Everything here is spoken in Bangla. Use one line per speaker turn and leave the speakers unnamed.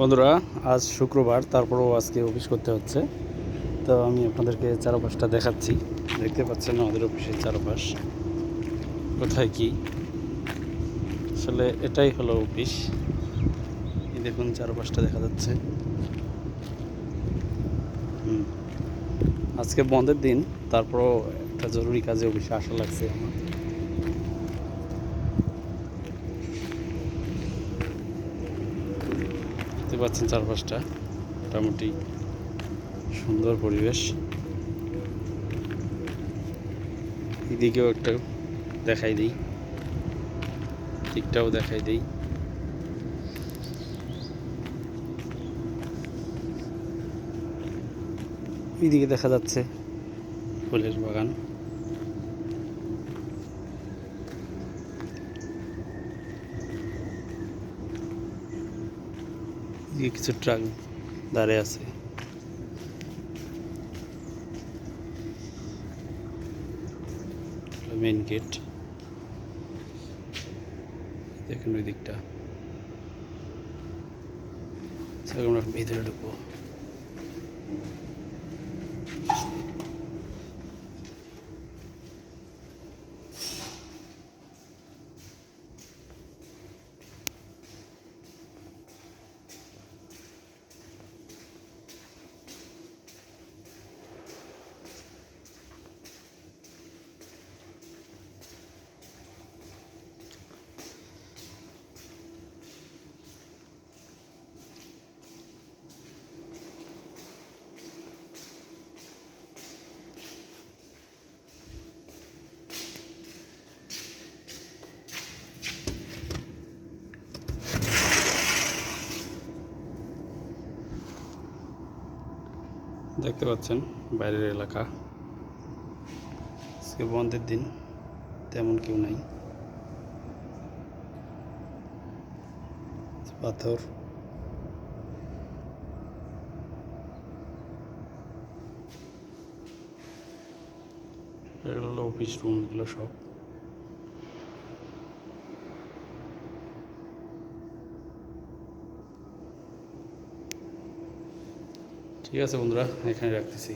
বন্ধুরা, আজ শুক্রবার, তারপরেও আজকে অফিস করতে হচ্ছে। তো আমি আপনাদেরকে চারপাশটা দেখাচ্ছি। দেখতে পাচ্ছেন আমাদের অফিসের চারপাশ। কোথায় কি? আসলে এটাই হলো অফিস। এই দেখুন, চারপাশটা দেখা যাচ্ছে। আজকে বন্ধের দিন, তারপরও একটা জরুরি কাজে অফিসে আসা লাগছে আমার। দেখতে পাচ্ছেন চারপাশটা। মোটামুটি সুন্দর পরিবেশ। এদিকেও একটা দেখাই দিই। দিকটাও দেখাই দিই। এইদিকে দেখা যাচ্ছে ফুলের বাগান। এদিকে কিছু ট্রাক দাঁড়িয়ে আছে। মেন গেট দেখুন ওই দিকটা। আচ্ছা, আমরা ভিতরে ঢুকবো। দেখতে পাচ্ছেন বাইরের এলাকা। আজকে বন্ধের দিন, তেমন কেউ নাই। পাথর। এগুলো অফিস রুম এগুলো সব। ঠিক আছে বন্ধুরা এখানে রাখতেছি।